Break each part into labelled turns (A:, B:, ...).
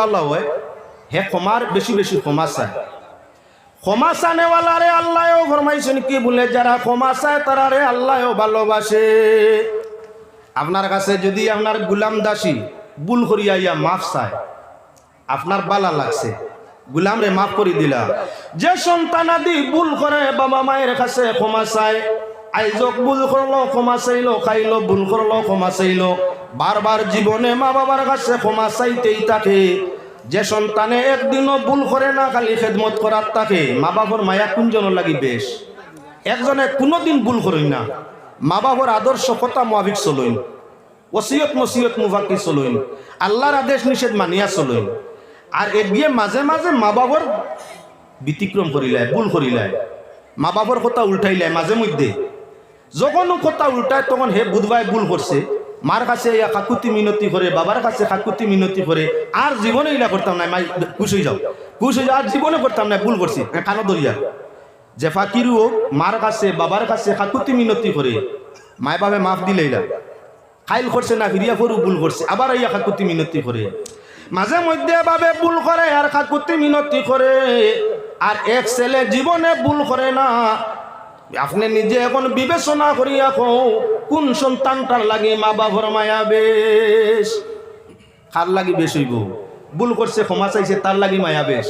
A: ভালো হয় হে ক্ষমার বেশি বেশি ক্ষমা চায় ক্ষমা চানেওয়ালা রে আল্লাহও ফরমাইছেন কি বলে, যারা ক্ষমা চায় তারা রে আল্লাহও ভালোবাসে। আপনার কাছে যদি আপনার গুলাম দাসী বুল করিয়া ইয়া মাফ চায়, আপনার বালা লাগছে। গুলাম রে মাফ করে দিলা যে সন্তান আদি ভুল করে বাবা মায়ের কাছে ক্ষমা চায় আইজক ভুল করল, ক্ষমা চাইলো, খাইলো, ভুল করল, ক্ষমা চাইলো। বারবার জীবনে মা বাবার কাছে ক্ষমা চাইতেই থাকে। যে সন্তানে একদিনও ভুল করে না, খালি খেদমত করার থাকে। মা বাবার মায়া কুঞ্জন লাগি বেশ। একজনে কোনোদিন ভুল করেন না। মা বাবার আদর্শ কথা মোয়াবিক চলইন ওসিয়ত, মসিয়ত মুভাকি চলইন আল্লাহর আদেশ নিষেধ মানিয়া চলইন আর এগিয়ে মাঝে মাঝে মা বাবার ব্যতিক্রম করিলায়, ভুল করিলায়। মা বাবার কথা উল্টাইলায় মাঝে মধ্যে। যখন কথা উল্টায়, তখন হে বুধবাই ভুল করছে। মার কাছে ইয়া কাকুতি মিনতি করে, বাবার কাছে কাকুতি মিনতি করে, আর জীবনে ইলা করতাম না, মাই, খুশ হয়ে যাও। খুশ হয়ে যাও, আর জীবনে করতাম না, ভুল করছি। কানো দরিয়া। যে ফাকিরু মার কাছে, বাবার কাছে কাকুতি মিনতি করে মায় বাবে মাফ দিলে ইলা। খাইল করছে না, ফিরিয়া ফরু ভুল করছে, আবার ইয়া কাকুতি মিনতি করে। মাঝে মধ্যে ভাবে ভুল করে, আর কাকুতি মিনতি করে। আর এক ছেলে জীবনে ভুল করে না আপনি নিজে এখন বিবেচনা করিয়া কও কোন সন্তানটার লাগে মা বাবার মায়া বেশ? কার লাগি বেশ হইব? ভুল করছে, ক্ষমা চাইছে, তার লাগি মায়া বেশ।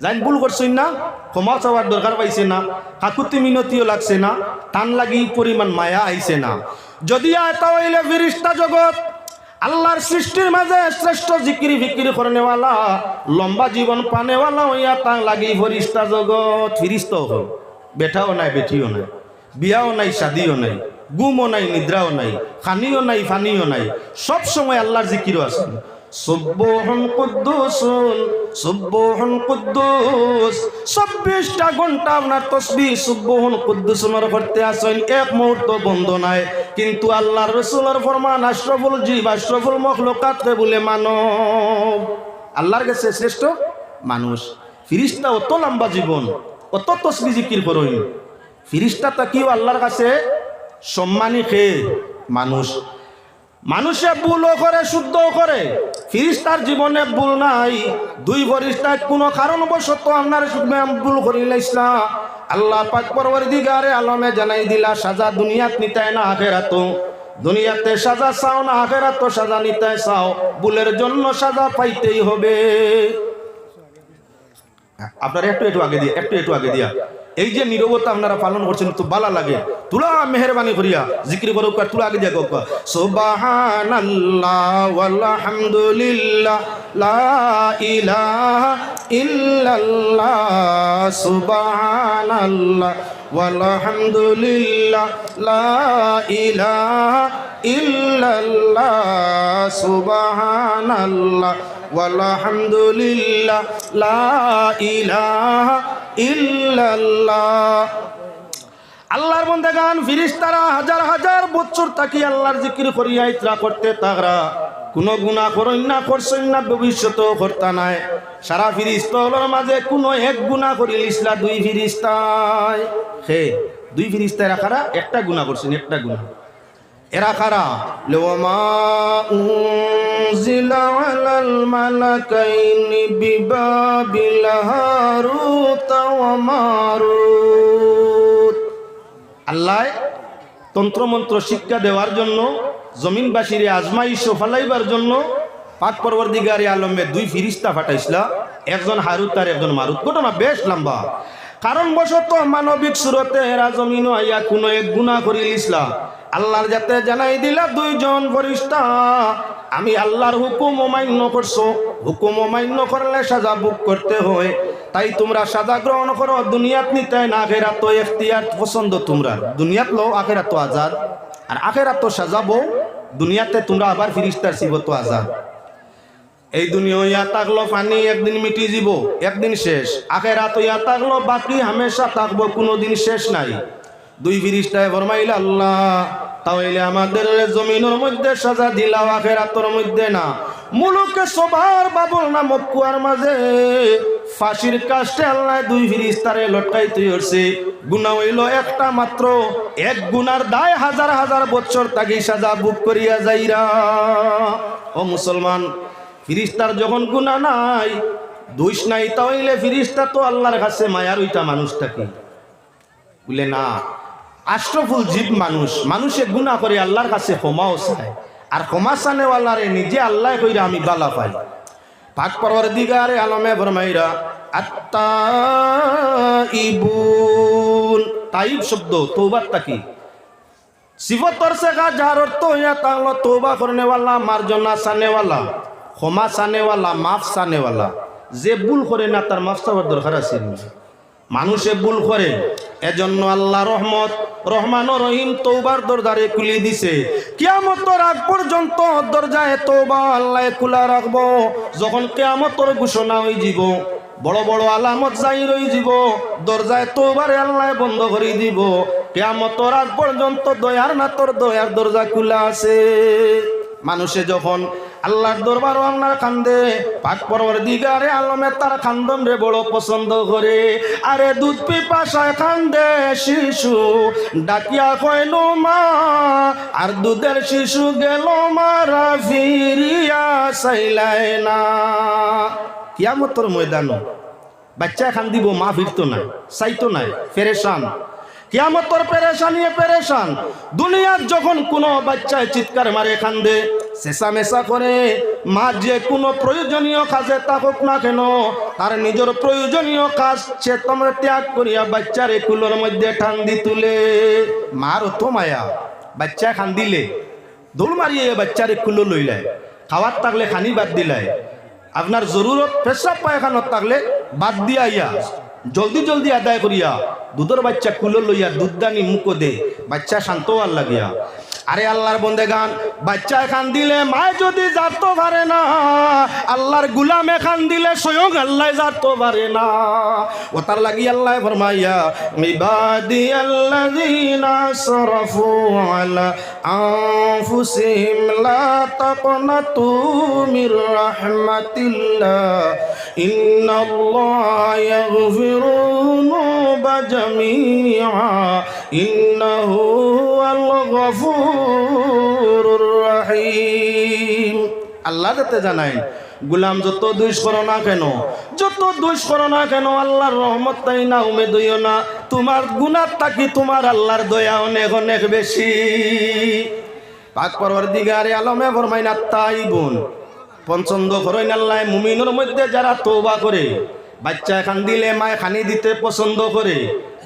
A: জান ভুল করছেন না, ক্ষমা চাওয়ার দরকার পাইছে না, কাকুতি মিনতিও লাগছে না টান লাগি পরিমাণ মায়া আইছে না। যদি এটা হইলে ফিরিস্তা জগৎ, আল্লাহর সৃষ্টির মাঝে শ্রেষ্ঠ জিকিরি ফিকিরি করেনেওয়ালা, লম্বা জীবন পানেওয়ালা হইয়া তাং লাগি ফরিস্তা জগৎ। ফিরিস্ত হল। বেটাও নাই বেটিও নাই। বিয়াও নাই শাদিও নাই। গুমও নাই, নিদ্রাও নাই। খানিও নাই, ফানিও নাই। সব সময় আল্লাহর জিকিরও আছে। সুব্বহন কুদ্দুসুন, সুব্বহন কুদ্দুস। চব্বিশটা ঘণ্টা আপনার তসবি সুব্বহন কুদ্দুসুনের করতে আসেন। এক মুহূর্ত বন্ধ নাই। কিন্তু আল্লাহর রসুলের ফরমান, আশরফুল জীব, আশরফুল মখলুকাতকে বলে মানব। আল্লাহর কাছে শ্রেষ্ঠ মানুষ। ফিরিস্তা অত লম্বা জীবন। অত কাছে মানুষ। ভুলও শুদ্ধও জীবনে ভুল নাই। দুই ফরিস্তার কোনো কারণবশত আপনার ভুল করিলে ইসলাম। আল্লাহ পাক আলমে জানাই দিলা, সাজা দুনিয়াত নিতায় না আখেরাত। দুনিয়াতে সাজা চাও না আখেরাত, সাজা নিতায় চাও। ভুলের জন্য সাজা পাইতেই হবে। আপনারা একটু একটু আগে দিয়া, একটু একটু আগে দিয়া। এই যে নিরবতা আপনারা পালন করছেন, তো বালা লাগে। তুলা মেহরবানি করিয়া, জিক্রি করুক আর তুলা আগে দিয়া ইলাহা ইল্লাল্লাহ, সুবহানাল্লাহ ওয়ালহামদুলিল্লাহ, লা ইলাহা ইল্লাল্লাহ। আল্লাহর বন্দে গান ফিরিস্তারা হাজার হাজার বছর তাকি আল্লাহর জিকির করিয়া ইতরা করতে তাগরা। কোনো গুণা করইন না, করছেন না, ভবিষ্যতেও করতা নাই। সারা ফিরিস্তলের মাঝে কোনো এক গুণা করিল ইসলা দুই ফিরিস্তায়। হে, দুই ফিরিস্তায় রাখারা একটা গুণা করছেন, একটা গুণা এরা কারা? লোমা উনজিলা আলাল মালাকাইনি বিবাবিল হারুত ওয়া মারুত। আল্লাহ তন্ত্রমন্ত্র শিক্ষা দেওয়ার জন্য জমিনবাসীর আজমাইশ ফালাইবার জন্য পাক পরবর্তীগারে আলমে দুই ফিরিস্তা ফাটাইছিলা একজন হারুত আর একজন মারুত। ঘটনা বেশ লম্বা। কারণ বশত মানবিক সুরতে এরা জমিন আইয়া কোনো এক গুণা করিল ইসলাম। আল্লাহর যাতে জানাই দিলা দুইজন ফরিস্তা আমি আল্লাহর হুকুম অমান্য করছ। হুকুম অমান্য করলে সাজা বুক করতে হয়। তাই তোমরা সাজা গ্রহণ করো, দুনিয়াত নিতে না আখেরা তো এখতিয়ার পছন্দ তোমরা। দুনিয়াত লো আখেরা তো আজাদ। আর আখেরা তো সাজাবো দুনিয়াতে তোমরা আবার ফিরিস্তার শিব তো আজাদ। এই দুনিয়া ইয়া থাকল পানি একদিন মিটি যাব একদিন শেষ। আখেরা তো ইয়া থাকল বাকি হামেশা থাকব কোনোদিন শেষ নাই। দুই ফিরিস্তায় ফরমাইল, আল্লাহ, তাহলে আমাদের জমিনের মধ্যে সাজা দিলাও, আখেরাতর মধ্যে না। মুলুকে সবার বাবল না মক্কুয়ার মাঝে ফাঁসির কাষ্টে আল্লাহ দুই ফিরিস্তারে লটকাই তুই হচ্ছে গুণা হইল একটা মাত্র, এক গুনার দায় হাজার হাজার বছর তাকে সাজা বুক করিয়া যাইরা। ও মুসলমান, ফিরিস্তার যখন গুণা নাই, দোষ নাই, তাহলে ফিরিস্তা তো আল্লাহর কাছে মায়ার ওইটা মানুষটাকে। বলে, না আষ্টফুল জীব মানুষ, মানুষে গুণা করে আল্লাহর কাছে ক্ষমাও চায়। আর ক্ষমা চানেওয়ালারে নিজে আল্লাহ কইরা আমি বালা পাই। পাক পর্বর দিগারে আলমে ভরমাইরা আত্মা ইবুন তাইব শব্দ তৌবারটা কি? শিবতর শেখা যার অর্থ হইয়া তা হলো তৌবা করনেওয়ালা, মার্জনা সানেওয়ালা ক্ষমা সানেওয়ালা মাফ সানেওয়ালা যে ভুল করে না, তার মাফ চাওয়ার দরকার আছে। মানুষে ভুল করে এজন্য আল্লাহ রহমত রহমান ও রহিম তৌবার দরজারে খুলে দিছে। কিয়ামতর আগ পর্যন্ত দরজায় তৌবা আল্লাহ খোলা রাখব। যখন কিয়ামতর ঘোষণা হয়ে যাব, বড় বড় আলামত যাই রই যাব, দরজায় তোবারে আল্লাহ বন্ধ করে দিব। কেয়ামতর আগ পর্যন্ত দয়ার না তোর দয়ার দরজা খোলা আছে। মানুষে যখন আল্লাহর দরবার আল্লাহর কান্দে। পাক পরবর দিগারে আলমে তার খান্দন রে বড় পছন্দ করে। আরে দুধ পিপাসায় কান্দে শিশু, ডাকিয়া কইল, মা, আর দুধের শিশু গেল মারা, ফিরিয়া চাইলাই না। কিয়ামতর ময়দানো বাচ্চা খান দিব, মা ফিরতো না, চাইতো নাই ফেরেশান। কিয়ামতর পেরেশানিয়ে পেরেশান। দুনিয়ার যখন কোনো বাচ্চায় চিৎকার মারে খান্দে মেচা করে, মা যে কোনো প্রয়োজনীয় কাজে থাকুক না কেন, তার নিজের প্রয়োজনীয় কাজ সে তোমরা ত্যাগ করিয়া বাচ্চারে কুলোর মধ্যে ঠান্দি তুলে। মার তো মায়া, বাচ্চা খান দিলে দৌড় মারিয়ে বাচ্চারে কুলো লইলায় খাওয়ার থাকলে খানি বাদ দিলায় আপনার জরুরত পেশাব পায়খানত থাকলে বাদ দিয়া ইয়া জলদি জলদি আদায় করিয়া দুধের বাচ্চা কুলো লইয়া দুধ দানি মুখো দে, বাচ্চা শান্ত আর লাগিয়া। আরে আল্লাহর বন্দে গান বাচ্চা এখান দিলে মায় যদি যাতো পারে না, আল্লাহর গুলাম এখান দিলে স্বয়ং আল্লাহ যাতো পারে না। ও তার লাগি আল্লাহ ফরমাইয়া, ইবাদি আল্লাযিনা সরাফু আলা আনফুসিহিম লা তাকনাতু মির রাহমাতিল্লাহ। ইন্নাল্লাহা ইয়াগফিরু যুনুবা জামিআ ইন্নাহু হুয়াল গফুরুর রাহিম আল্লাহ যাতে জানাই গুলাম যত দুষ করো না কেন, যত দুষ করো না কেন, আল্লাহর রহমত তাই না উমেদ হইও না। তোমার গুনার তাকি তোমার আল্লাহর দয়া অনেক অনেক বেশি? পাক পরবর দিগারে আলমে ফরমাই না তাই বোন পছন্দ করেন আল্লাহ মুমিনের মধ্যে যারা তৌবা করে, বাচ্চা এখান দিলে মায়ে খানি দিতে পছন্দ করে,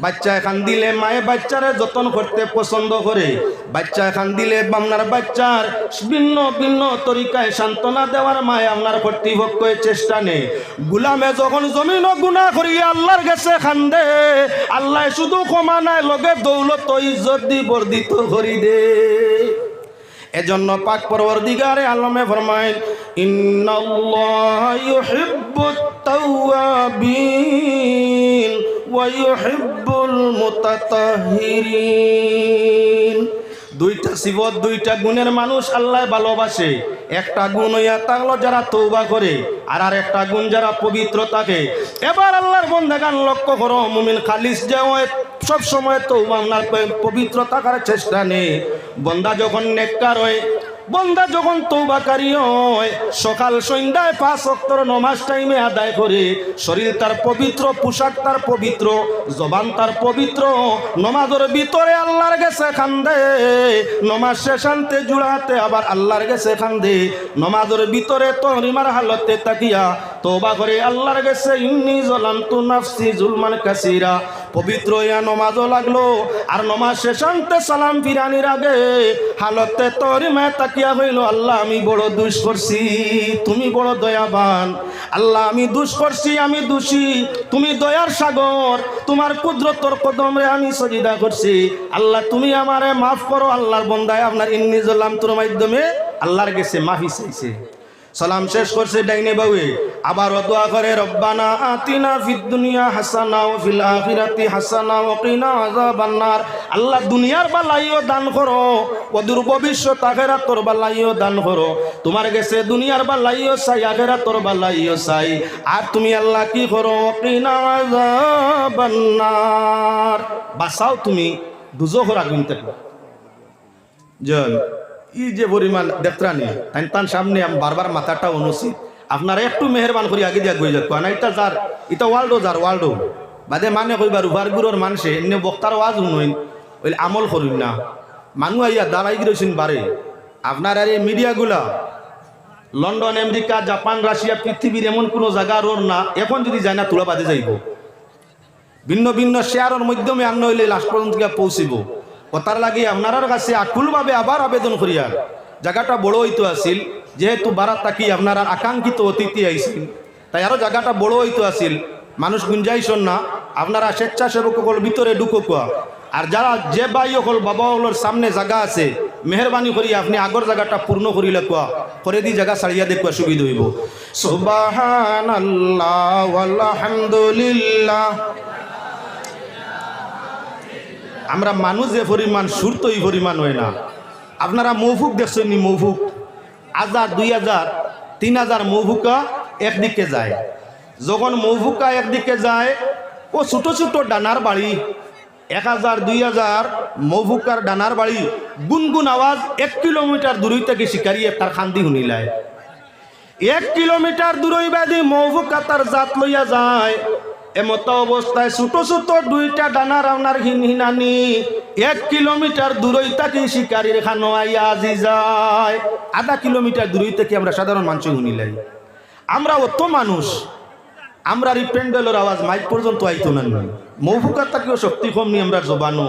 A: বাচ্চা এখান দিলে মায়ে বাচ্চারে যত্ন করতে পছন্দ করে, বাচ্চা এখান দিলে আপনার বাচ্চার ভিন্ন ভিন্ন তরিকায় সান্ত্বনা দেওয়ার মায়ে আপনার কর্তৃপক্ষের চেষ্টা নেই। গুলামে যখন জমিন গুণা করিয়া আল্লাহর গেছে খান্দে আল্লাহ শুধু ক্ষমা নাই, লগে দৌলত ইজ্জত দি বর্ধিত করি দে। এজন্য পাক পরবর্তীকারে আলমে ফরমাইল ইন্নাল্লাহ দুইটা সিবত, দুইটা গুণের মানুষ আল্লাহ ভালোবাসে। একটা গুণ হইয়া থাকল যারা তৌবা করে, আর আর একটা গুণ যারা পবিত্র থাকে। এবার আল্লাহর বন্ধাগান লক্ষ্য করো, মুমিন খালিস যে সব সময় তৌবা পবিত্র থাকার চেষ্টা নেই। বন্দা যখন নেককার হয় বন্দা যখন তৌবাকারী হয়, সকাল সন্ধ্যায় পাঁচ অক্টর নমাজ টাইমে আদায় করে, শরীর তার পবিত্র, পোশাক তার পবিত্র, জবান তার পবিত্র, নমাজের ভিতরে আল্লাহর গেছে খান্দে, নমাজ শেষান্তে জুড়াতে আবার আল্লাহর গেছে খান্দে, নমাজের ভিতরে তহরিমার হালতে তাকিয়া তোবা করে আল্লাহর গেছে ইন্নি জলাম তু নাফসি জুলমান কাসিরা। পবিত্র নমাজও লাগল। আর নমাজ শেষান্তে সালাম ফিরানির আগে হালতে তহরিমায় তাকিয়া হইল, আল্লাহ, আমি বড় দুষ করছি, তুমি বড় দয়াবান। আল্লাহ, আমি দুষ করছি, আমি দোষী, তুমি দয়ার সাগর, তোমার কুদরতর কদমরে আমি সজিদা করছি। আল্লাহ, তুমি আমারে মাফ করো, আল্লাহর বন্দায় আপনার ইন্নি জল্লাম তোর মাধ্যমে আল্লাহর গেছে মাফি চাইছে। সালাম শেষ করছে ডাইনে বাউে আবার দোয়া করে, রব্বানা আতিনা ফিদ দুনিয়া হাসানা ও ফিল আখিরাতি হাসানা ও কিনা আযাবান নার। আল্লাহ দুনিয়ার বালাইও দান করো, অদূর ভবিষ্যৎ আখিরাতর বালাইও দান করো। তোমার গেছে দুনিয়ার বালাইও চাই আখিরাতর বালাইও চাই। আর তুমি আল্লাহ কি করো? কিনা আযাবান নার। বাঁচাও তুমি, দুজোহর আগুন থেকে জয় ই যে পরিমাণ দেখত্রানি তাই তার সামনে আমি বারবার মাথাটা অনুচিত আপনারা একটু মেহরবান করি আগে দিয়া যাক। না এটা যার এটা ওয়ার্ল্ডও যার ওয়ার্ল্ডও বাদে মানে কইবার উভারগুলোর মানুষে এনে বক্তার ওয়াজ শুনুন ওই আমল করুন না। মানুষ আইয়া দাঁড়াই গিয়েছেন বারে। আপনার আর এই মিডিয়াগুলা, লন্ডন, আমেরিকা, জাপান, রাশিয়া, পৃথিবীর এমন কোনো জায়গা ওর না, এখন যদি যায় না তুলা বাদে যাইব। ভিন্ন ভিন্ন শেয়ারের মাধ্যমে আন্ন হইলে লাস্ট পর্যন্ত পৌঁছিব। তার লাগে আপনার কাছে আকুলভাবে আবার আবেদন করিয়ার জায়গাটা বড় হইতো আছিল, যেহেতু বারাত তাকি আপনার আকাঙ্ক্ষিত অতিথি আইছিল তাই আরও জায়গাটা বড় হইতো আছিল, মানুষ গুঞ্জাইছন না, আপনারা স্বেচ্ছাসেবক সকল ভিতরে ঢুকো কোয়া আর যারা যে বাই হল বাবা হলোর সামনে জায়গা আছে মেহরবানি করি আপনি আগর জায়গাটা পূর্ণ করিলে কোয়া করে দি জায়গা ছাড়িয়া দেখুয়া সুবিধা হইব। আল্লাহ আলহামদুলিল্লাহ আমরা মানুষ যে পরিমাণ, সুর তো এই পরিমাণ হয় না। আপনারা মৌফুক দেখছেন নি মৌফুক? হাজার, দুই হাজার, তিন হাজার মৌফুকা একদিকে যায়। যখন মৌফুকা একদিকে যায়, ও ছোট ছোট ডানার বাড়ি। এক হাজার, দুই হাজার মৌফুকার ডানার বাড়ি। গুনগুন আওয়াজ এক কিলোমিটার দূরই থেকে শিকারিয়ে তার খান্দি শুনিলায় এক কিলোমিটার দূরই বাদি মৌফুকা তার জাত লইয়া যায়। এমত অবস্থায় ছোট ছোট দুইটা ডানা রাওনার হিন হিনানি এক কিলোমিটার দূরই তাকে শিকারির খানো আইয়া আজি যায়। আধা কিলোমিটার দূরই থেকে আমরা সাধারণ মানুষ শুনিলাই আমরা অত মানুষ আমরা এই আওয়াজ মাইক পর্যন্ত আইতো না মৌফুকার তাকেও শক্তি কম নি আমরা জবানো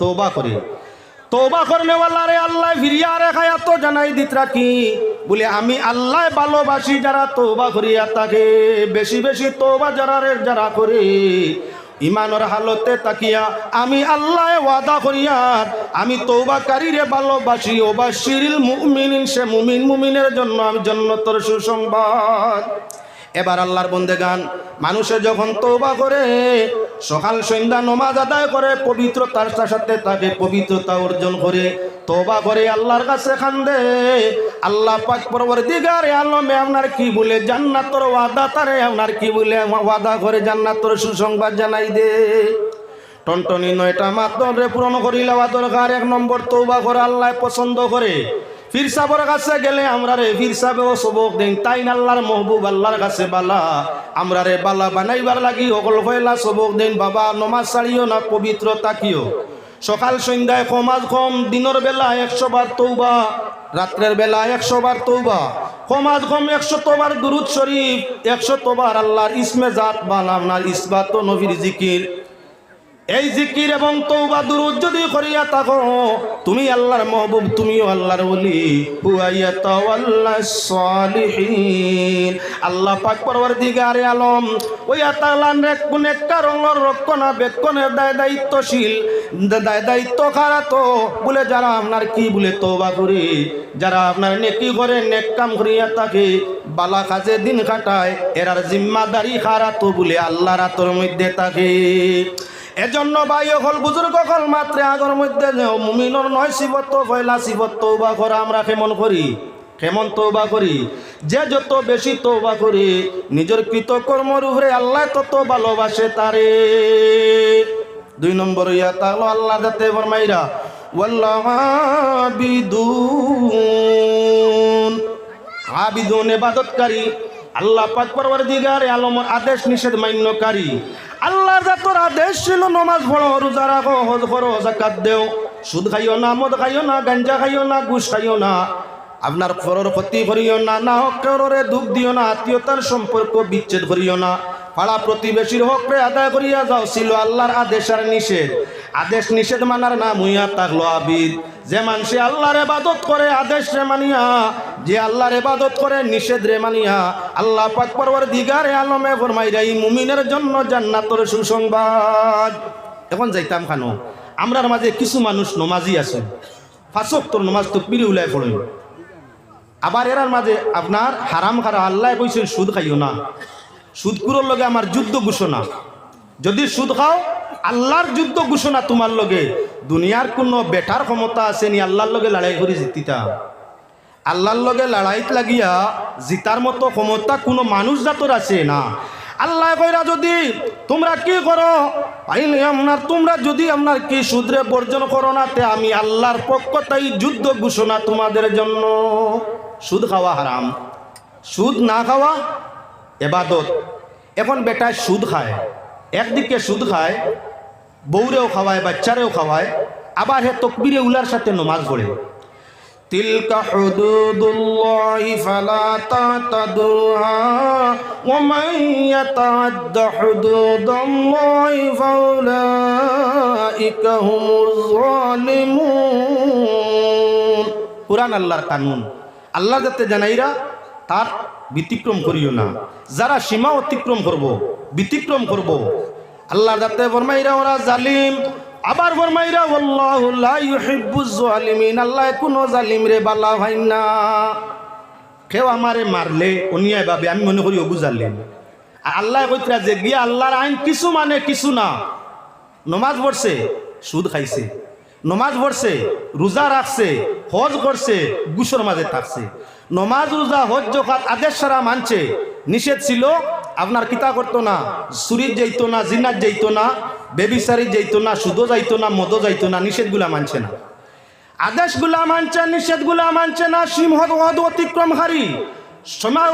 A: তোবা করে। তোবা করনেওয়ালা রে আল্লাহ ফিরিয়া রেখায় এত জানাই দিত রাখি। বলে, আমি আল্লাহ ভালোবাসি যারা তোবা করিয়া তাকে বেশি বেশি তোবা যারা রে যারা করে, ইমানের হালতে তাকিয়া আমি আল্লাহ ওয়াদা করিয়ার আমি তৌবাকারীরে ভালোবাসি। ওবাশিরিল মুমিন সে মুমিন মুমিনের জন্য আমি জন্নতর সুসংবাদ। এবার আল্লাহর বন্দে গান মানুষে যখন তৌবা করে, সকাল সন্ধ্যা নমাজ আদায় করে, পবিত্রতার সাথে তাকে পবিত্রতা অর্জন করে তৌবা করে আল্লাহর কাছে খান্দে আল্লাহ পাক পরবর দিগারে আলমে আপনার কি বলে, জান্নাতর ওয়াদা তারে আপনার কি বলে, ওয়াদা করে জান্নাতর সুসংবাদ জানাই দে। টনটনি নয়টা মাত্রে পূরণ করিলে দরকার, এক নম্বর তৌবা করে আল্লাহ পছন্দ করে। ফির কাছে গেলে আমরা রে ফির সাবেও সবক দেন। তাই আল্লাহর মহবুব আল্লাহর কাছে বালা। আমরা রে বালা বানাইবার লাগি সকল হইলা সবক দেন। বাবা, নমাজ ছাড়িও না, পবিত্র তাকিও সকাল সন্ধ্যায় কমাজ কম, দিনের বেলা একশো বার তৌবা রাত্রের বেলা একশো বার তৌবা কমাজ কম, একশো তোবার দুরুদ শরীফ, একশো তোবার আল্লাহর ইসমে জাত বাল আপনার ইসবাত নবীর জিকির। এই জিকির এবং তৌবা দুরুদ যদি করিয়া থাকো, তুমি আল্লাহর মহবুব, তুমিও আল্লাহর বলি হুয়াইয়া তাওয়াল্লা সালিহিন। আল্লাহ পাক পরওয়ারদিগারে আলম, ওই আতালান রে কোন একটা রঙর রক্ষণা বেক্ষণের দায় দায়িত্বশীল। দায় দায়িত্ব খারা তো? বলে যারা আপনার কি বলে তৌবা করে, যারা আপনার নেকি করে, নেক কাম করিয়া থাকে, বালা কাজে দিন কাটায়, এরার জিম্মাদারি খারা তো? বলে আল্লাহর আতর মধ্যে থাকে। এজন্য ভাই হল বুজুর্গ হল মাত্রে আগর মধ্যে মুমিনর নয় শিবত্ব, পয়লা শিবত্ব বা করা আমরা কেমন করি? কেমন তৌবা করি? যে যত বেশি তৌবা করি, নিজের কৃতকর্মর উপরে আল্লাহ তত ভালোবাসে তারে। দুই নম্বর, ইয়া তাহলে আল্লাহ যাতে ফরমাইরা, ওয়াল্লাহ আবিদুন। আবিদুন এবাদতকারী আল্লাহ পাক পরওয়ারদিগারে আলমর আদেশ নিষেধ মান্যকারী। আল্লাহ জাতর আদেশ ছিল, নমাজ পড়ো, রোজা রাখো, হজ করো জাকাত দেও। সুদ খাইও না, মদ খাইও না, গাঞ্জা খাইও না, ঘুষ খাইও না। আপনার ফরর ক্ষতি করিও না না হক কারোরে দুঃখ দিও না, আত্মীয়তার সম্পর্ক বিচ্ছেদ করিও না। পাড়া প্রতিবেশীর হকরে আদায় করিয়া যাও, ছিল আল্লাহর আদেশ আর নিষেধ। আদেশ নিষেধ মানার নাম হইয়া থাকল আবিদ। যে মানুষে আল্লাহর এবাদত করে, আদেশ রে মানিয়া, যে আল্লাহর এবাদত করে, নিষেধ রে মানিয়া, আল্লাহ পাক পরবর দিগারে আলমে ফরমাইরা, এই মুমিনের জন্য জান্নাতর সুসংবাদ। এখন যাইতাম খানো, আমরার মাঝে কিছু মানুষ নমাজি আছে। ফাঁসক তোর নমাজ তো পিড়ি উলাই পড়ে। আবার এরার মাঝে আপনার হারাম খারা আল্লাহ কইছেন, সুদ খাইও না। সুদকুরোর লগে আমার যুদ্ধ ঘোষণা। যদি সুদ খাও আল্লাহর যুদ্ধ ঘোষণা তোমার লগে। দুনিয়ার কোনো বেটার ক্ষমতা আছে নি, আল্লাহর লগে লড়াই করে জিতিতা। আল্লাহর লগে লড়াইত লাগিয়া জিতার মতো ক্ষমতা কোনো মানুষ জাতর আছে না। আল্লাহ কইরা যদি তোমরা কি করো আইলে আপনার, তোমরা যদি আপনার কি সুদ্রে বর্জন করো না, তে আমি আল্লাহর পক্ষ তাই যুদ্ধ ঘোষণা তোমাদের জন্য। সুদ খাওয়া হারাম। সুদ না খাওয়া এবাদত। এখন বেটায় সুদ খায়। একদিকে সুদ খায় বউরেও খাওয়ায় বাচ্চারেও খাওয়ায় আবার হে তকবিরে উলার সাথে নমাজ পড়ে تلك حدود الله فلا تعتدوها ومن يتعد حدود الله فأولئك هم الظالمون কোরআন আল্লাহর কানুন আল্লাহ যাতে জানাইরা তার ব্যতিক্রম করিও না যারা সীমা অতিক্রম করব ব্যতিক্রম করব আল্লাহ যাতে ফরমাইরা, ওরা জালিম। আবার ফরমাইরা, আল্লাহু আল্লাহ কোনো জালিম রে বালা ভাই না। কেউ আমারে মারলে অনিয়ায় ভাবে আমি মনে করি অবু জালিম। আল্লাহ কইতরা যে, গিয়া আল্লাহর আইন কিছু মানে কিছু না। নমাজ পড়ছে, সুদ খাইছে। নমাজ পড়ছে, রোজা রাখছে, হজ করছে, গুসর মাঝে থাকছে। নমাজ, রোজা, হজ জখাত আদেশ সারা মানছে। নিষেধ ছিল আপনার কিতা করতো না সুরির যাইতো না জিনাত যাইতো না বেবিসারি যাইতো না সুদো যাইতো না মদো যাইতো না, নিষেধগুলা মানছে না। আদেশগুলা মানছে, নিষেধগুলা মানছে না সিংহ হদ অতিক্রমকারী সময়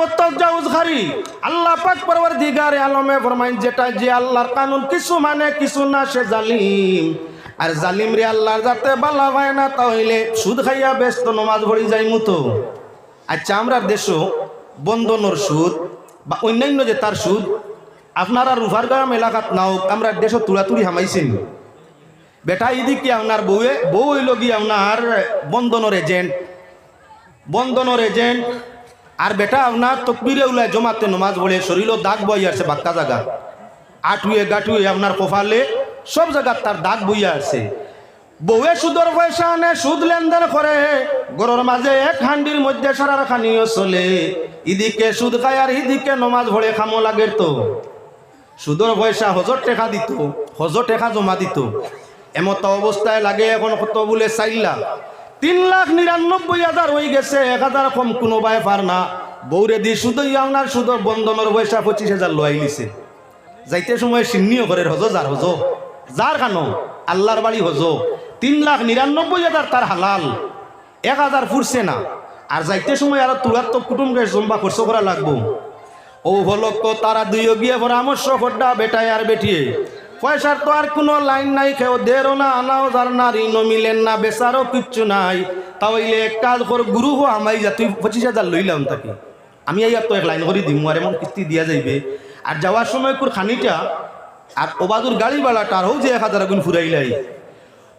A: আলমে যেটা যে আল্লাহর কানুন কিছু মানে কিছু না, সে জালিম। আর জালিম রে আল্লাহর যাতে না, তাহলে সুদ খাইয়া নমাজ মতো আচ্ছা আমরা দেশও বন্ধনর সুদ বা অন্যান্য যে তার সুদ, আপনারা রুফারগাম এলাকাত নাও আমরা দেশও তুড়াতুড়ি হামাইছেন। বেটা ইদিকে আপনার বউয়ে? বউ হইল গিয়ে আপনার বন্ধনের এজেন্ট বন্ধনের এজেন্ট আর বেটা, আপনার তকবিরে উলায় জমাতে নমাজ পড়ে, শরীরও দাগ বই আসছে বাক্কা জায়গা। আটুয়ে গাটুয়ে আপনার কপালে সব জায়গার তার দাগ বইয়া আছে বউয়ে সুদর পয়সা আনে, সুদ লেনদেন করে। গরুর মাঝে এক হান্ডির মধ্যে সারার খানিও চলে। ইদিকে সুদ খায় আর ইদিকে নমাজ ভরে খামো লাগের তো। সুদর পয়সা হজর টেকা দিত, হজর টেকা জমা দিত। এমত অবস্থায় লাগে এখন কত বলে চার লাখ। তিন লাখ নিরানব্বই হাজার হয়ে গেছে, এক হাজার কম কোনো বাই পার না। বৌরে দি শুধু আপনার সুদর বন্ধনের পয়সা পঁচিশ হাজার লোয়াই নিছে। যাইতে সময় সিন্নিও ঘরের হজ, যার হজ। যার খানো আল্লাহর বাড়ি হজ। তিন লাখ নিরানব্বই হাজার তার হালাল। এক হাজার ফুরছে না। আর যাইতে সময় আরও তুলার তো কুটুমকে জম্বা খরচ করা লাগবো। ও হলক্ষ তারা দুইও গিয়ে পরামর্শ করডা বেটায় আর বেটিয়ে। পয়সার তো আর কোনো লাইন নাই, কেউ দেরও না আনাও যার না ঋণও মিলেন না, বেচারও কিচ্ছু নাই। তাহলে এক কাজ কর, গুরু হো আমাই যা, তুই পঁচিশ হাজার লইলাম তাকে। আমি এই তো এক লাইন করে দিম, আর এমন কিস্তি দিয়া যাইবে। আর যাওয়ার সময় কুর খানিটা, আর ওবাদুর গাড়ি বালাটা আর যে এক হাজার গুণ ফুরাইলাই।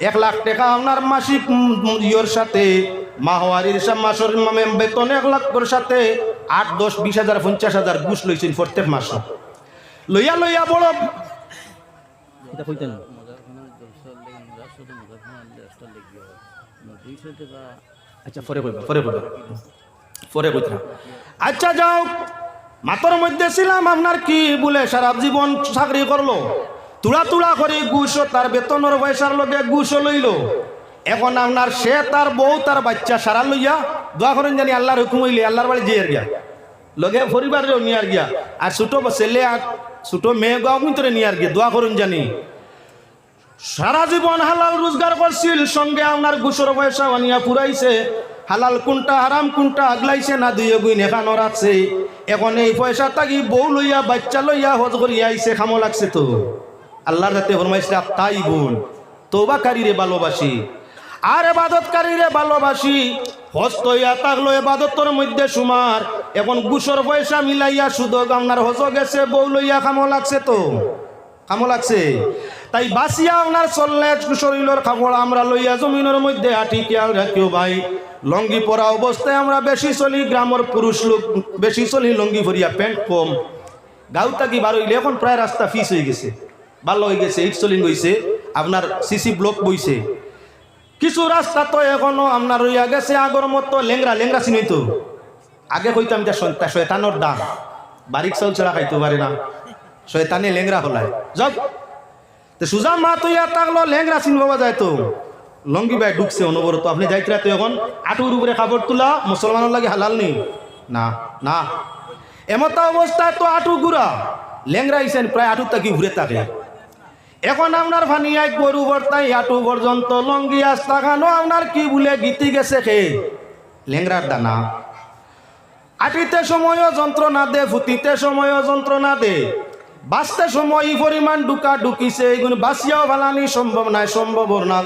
A: এক লাখ টাকা আপনার মাসিক উম, সাথে মাহওয়ারির মাসের বেতন এক লাখ করে সাথে আট দশ বিশ হাজার পঞ্চাশ হাজার ঘুষ লইছেন প্রত্যেক মাস। লইয়া লইয়া বড় আচ্ছা পরে কইবা পরে কইবা। পরে কইতা আচ্ছা যাও। মাতর মধ্যে ছিলাম আপনার কি বলে সারা জীবন চাকরি করল? তুলা তুলা করে ঘুষ তার বেতনের পয়সার লগে ঘুষ লইল। এখন আপনার সে তার বউ, তার বাচ্চা সারা লইয়া দোয়া করেন জানি আল্লাহর হুকুম হইলে আল্লাহর বাড়ি যেয়ে গিয়া। লগে পরিবারেও নিয়ার গিয়া। আর ছোট ছেলে আর ছোট মেয়ে গাও ভিতরে নিয়ার গিয়া, দোয়া করুন জানি। সারা জীবন হালাল রোজগার করছিল, সঙ্গে আপনার ঘুষর পয়সা আনিয়া পুরাইছে। হালাল কোনটা হারাম, কোনটা আগলাইছে না দুই গুণ এখানো রাখছে এখন এই পয়সা তাকি বউ লইয়া, বাচ্চা লইয়া হজ করিয়া আইছে, খামো লাগছে তো। আল্লাহর যাতে ফরমাইছে তাই বোন তোবাকারীরে ভালোবাসি। আর এবাদতকারীরে ভালোবাসি। হস্ত ইয়া থাকল এবাদতর মধ্যে সুমার। এখন গুসর পয়সা মিলাইয়া শুধু আপনার হজ গেছে, বউ লইয়া খামো লাগছে তো। খামো লাগছে। তাই বাসিয়া আপনার চললে শরীরের খাবড় আমরা লইয়া জমিনের মধ্যে আটি খেয়াল রাখিও ভাই। লঙ্গি পরা অবস্থায় আমরা বেশি চলি, গ্রামের পুরুষ লোক বেশি চলি, লঙ্গি ভরিয়া প্যান্ট কম। গাঁও থাকি বার এখন প্রায় রাস্তা ফিস হয়ে গেছে। ভালো হয়ে গেছে, ইট চলিং হয়েছে আপনার সিসি ব্লক বইছে। কিছু রাস্তা তো এখনও আপনার রইয়া গেছে আগর মতো লেংরা লেংরা চিনি তো? আগে কইতাম যে শয়তানোর দাম। বারিক চাউল ছাড়া খাইতে পারে না। শয়তানে লেংরা হলায় যাক তো সুজা মা তো ইয়া থাকল লেংরা চিনব যায় তো। লঙ্গি ভাই ঢুকছে অনবরত আপনি যাইতে রাতে এখন আটুর উপরে কাপড় তোলা মুসলমানের লাগে হালাল নেই না না। এমতা অবস্থায় তো আটু গুড়া। লেংরা ইসেন প্রায় আটু তাকি ঘুরে থাকে। এখন আপনার ভানিয়াই গরু বর্তাই আটু পর্যন্ত লঙ্গি আস্তা খানো, আপনার কি বলে গীতি গেছে খে লেংরার দানা। আটিতে সময়ও যন্ত্রণা দে, ফুটিতে সময়ও যন্ত্রণা দে। বাঁচতে সময় এই পরিমাণ ডুকা ডুকিছে এইগুলো বাঁচিয়াও ভালানি সম্ভব নাই, সম্ভব না।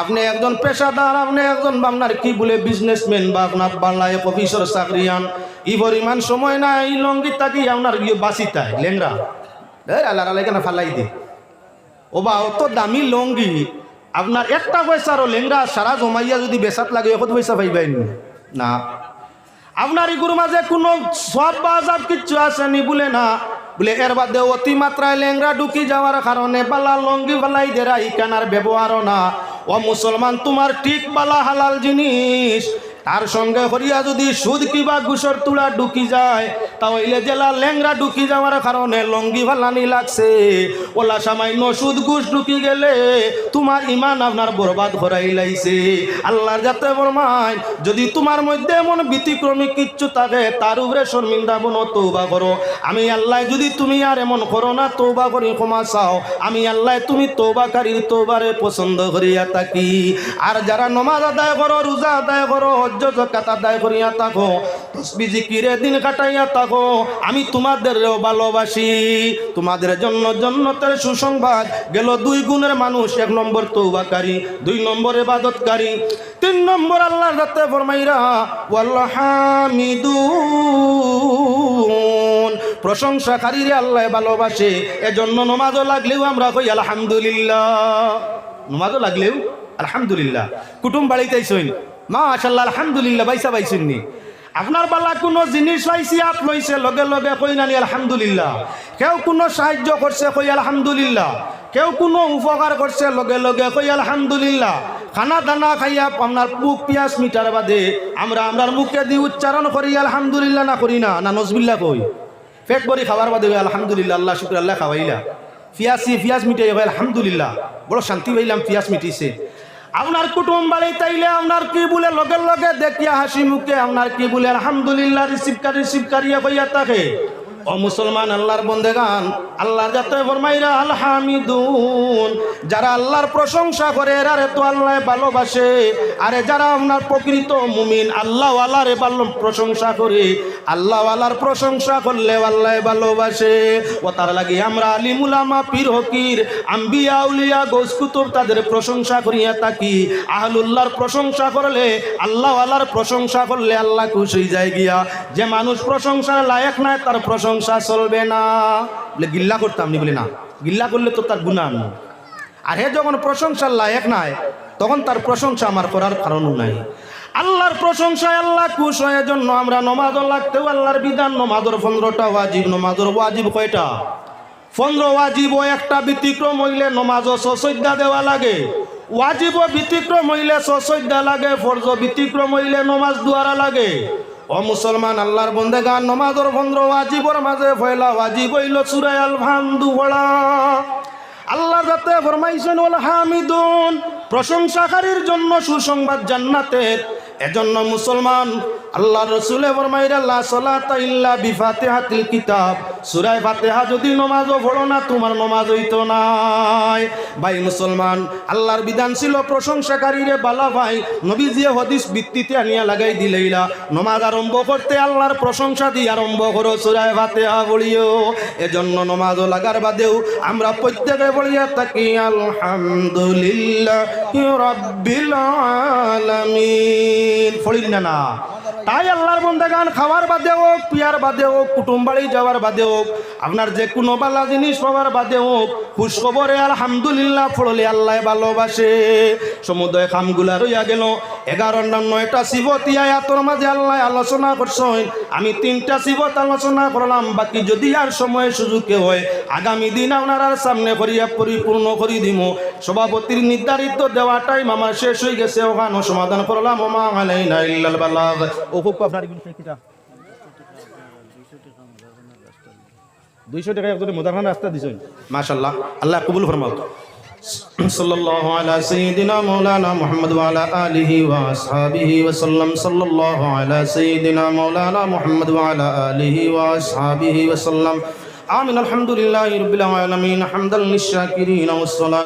A: আপনি একজন পেশাদার, আপনি একজন আপনার কি বলে বিজনেসম্যান বা আপনার বাংলায় অফিসর চাকরিয়ান এই পরিমাণ সময় নাই, লঙ্গি তাকি আপনার বাঁচিতায় লেংরা আল্লাহ কেন ফালাই দে। ও বা অত দামি লঙ্গি। আপনার একটা পয়সারও লেংরা সারা জমাইয়া যদি বেচাত লাগে কত পয়সা পাইবেন না? আপনার ইগুর মাঝে কোনো সব বাজাব কিচ্ছু আসেনি বলে না? বলে এর বাদে অতি মাত্রায় লেংরা ঢুকি যাওয়ার কারণে বালা লঙ্গি বালাই দেরা ইকানার ব্যবহারও না। ও মুসলমান তোমার ঠিক বালা হালাল জিনিস তার সঙ্গে হরিয়া যদি সুদ কিবা ঘুষর তুলা ঢুকি যায় তাহলে জেলা লেংরা ঢুকি যাওয়ার কারণে লঙ্গি ভালানি লাগছে। ওলা সামান্য সুদ ঘুষ ঢুকি গেলে তোমার ইমান আপনার বরবাদ করাই লাইছে। আল্লাহর যাতে বরমাই যদি তোমার মধ্যে এমন ব্যতিক্রমী কিচ্ছু থাকে, তার উপরে শর্মিন্দা বন তৌবা করো। আমি আল্লাহ যদি তুমি আর এমন করো না তৌবা করি, ক্ষমা চাও। আমি আল্লাহ তুমি তৌবাকারীর তৌবারে পছন্দ করিয়া থাকি। আর যারা নমাজ আদায় করো, রোজা আদায় করো হজ্জ জকাত আদায় করিয়া থাকো। তসবি জিকিরে দিন কাটাইয়া থাকো। আমি তোমাদেরও ভালোবাসি। তোমাদের জন্য জন্নতের সুসংবাদ। গেল দুই গুণের মানুষ, এক নম্বর তৌবাকারী দুই নম্বর এবাদতকারী তিন নম্বর আল্লাহর রাতে ফরমাইরা হামিদুন। প্রশংসাকারীরে আল্লাহ ভালোবাসে। এজন্য নমাজও লাগলেও আমরা কই, আলহামদুলিল্লাহ। নমাজও লাগলেও, আলহামদুলিল্লাহ। কুটুম বাড়িতেই আইসইন। মা আশাল্লাহ আলহামদুলিল্লাহ, বাইসা বাইসুননি। আপনার বালা কোনো জিনিস পাইছি আপ লইছে, লগে লগে কই নানি আলহামদুলিল্লাহ। কেউ কোনো সাহায্য করছে, কই আলহামদুলিল্লাহ। কেউ কোনো উপকার করছে, লগে লগে কই আলহামদুলিল্লাহ। খানা দানা খাইয়া আপনার বুক পিয়াস মিটার বাদে আমরা আমরার মুখে দিয়ে উচ্চারণ করি, আলহামদুলিল্লাহ না করি না না নজবিল্লা কই। পেট ভরি খাবার বাদে আলহামদুলিল্লাহ, আল্লাহ শুক্র, আল্লাহ খাওয়াইলা। পিয়াসি, পিয়াস মিটাই আলহামদুলিল্লাহ। বড় শান্তি পাইলাম, পিয়াস মিটিছে। আপনার কুটুম বাড়ি তাইলে আপনার কি বলে? লগে লগে দেখিয়া হাসি মুখে আপনার কি বলে? আলহামদুলিল্লাহ রিসিভকারী রিসিভকারিয়া কইয়া থাকে। ও মুসলমান, আল্লাহর বন্দেগান, আল্লাহর যাতে ফরমাইরা, আলহামিদুন। যারা আল্লাহর প্রশংসা করে এরারে তো আল্লাহ ভালোবাসে। আরে যারা আপনার প্রকৃত মুমিন, আল্লাহ আল্লাহরে ভালো প্রশংসা করে, আল্লাহ আল্লাহর প্রশংসা করলে আল্লাহ ভালোবাসে। ও তার লাগে আমরা আলিমুলামা পীর হকির, আম্বিয়া, উলিয়া তাদের প্রশংসা করিয়া থাকি। আহলুল্লাহর প্রশংসা করলে, আল্লাহ আল্লাহর প্রশংসা করলে আল্লাহ খুশি যায় গিয়া। যে মানুষ প্রশংসার লায়ক নাই তার প্রশংসা চলবে না। বলে গিল্লা করতাম নি বলে না। গিল্লা করলে তো তার গুণা নেই। আর হে যখন প্রশংসার লায়ক নাই, তখন তার প্রশংসা আমার করার কারণও নাই। আল্লাহর প্রশংসায় আল্লাহ খুশ হয়ে জন্য আমরা নমাজও লাগতেও আল্লাহর বিধান। নমাজর পনেরোটা ওয়াজিব, নমাজর ওয়াজিব কয়টা? পনেরো ওয়াজিব ও একটা ব্যতিক্রম হইলে নমাজও সসজ্জা দেওয়া লাগে। ওয়াজিব ও ব্যতিক্রম হইলে সসজ্জা লাগে ফরজ ব্যতিক্রম হইলে নমাজ দুয়ারা লাগে। ও মুসলমান, আল্লাহর বন্দে গান নমাজর বন্দ্র, ওয়াজিবর মাঝে ফয়লা, ওয়াজিব হইল সুরাই আল ভান্দু ভোলা আল্লাহ যাতে ফরমাইছেন ওল হামিদুন, প্রশংসাকারীর জন্য সুসংবাদ জান্নাতের। এজন্য মুসলমান আল্লাহ রসুলে ফরমাইরা লা সালাতা ইল্লা বিফাতিহাতিল কিতাব। সূরা ফাতিহা যদি নমাজও পড়ো না, তোমার নমাজ হইতো নাই। ভাই মুসলমান, আল্লাহর বিধান ছিল প্রশংসাকারীরে বালা ভাই। নবীজি হদিস ভিত্তিতে আনিয়া লাগাই দিলেইলা নমাজ আরম্ভ করতে আল্লাহর প্রশংসা দিয়ে আরম্ভ করো সূরা ফাতিহা পড়িও এজন্য নমাজও লাগার বাদেও আমরা প্রত্যেকে পড়িয়া থাকি, আলহামদুলিল্লাহ রাব্বিল আলামিন। পড়িল না না তাই আল্লাহর বন্দাগান খাওয়ার বাদে হোক, পিয়ার বাদে হোক, কুটুম বাড়ি যাওয়ার বাদে হোক, আপনার যে কোনো বালা জিনিস পাওয়ার বাদে হোক, খুশ খবরে আলহামদুলিল্লাহ ফড়লে আল্লাহ ভালোবাসে। সমুদয় খামগুলা রইয়া গেল, এগারো নয়টা শিবত ইয়াতর মাঝে আল্লাহ আলোচনা করছেন। আমি তিনটা শিবত আলোচনা করলাম, বাকি যদি আর সময় সুযোগে হয়, আগামী দিন আপনার আর সামনে করিয়া পরিপূর্ণ করি দিমু সভাপতির নির্ধারিত দেওয়া টাইম আমার শেষ হয়ে গেছে ওখানে সমাধান করলাম, ওমা আলাইনা ইল্লাল বালাগ। ও খুব আপনার কিটা দুইশো টাকা একজনে মোদারখান রাস্তা দিছেন মাশাল্লাহ আল্লাহ কবুল ফরমাও صلى الله على سيدنا مولانا محمد وعلى آله وأصحابه وسلم صلى الله على سيدنا مولانا محمد وعلى آله وأصحابه وسلم آمين الحمد لله رب العالمين حمدا للشاكرين والصلاة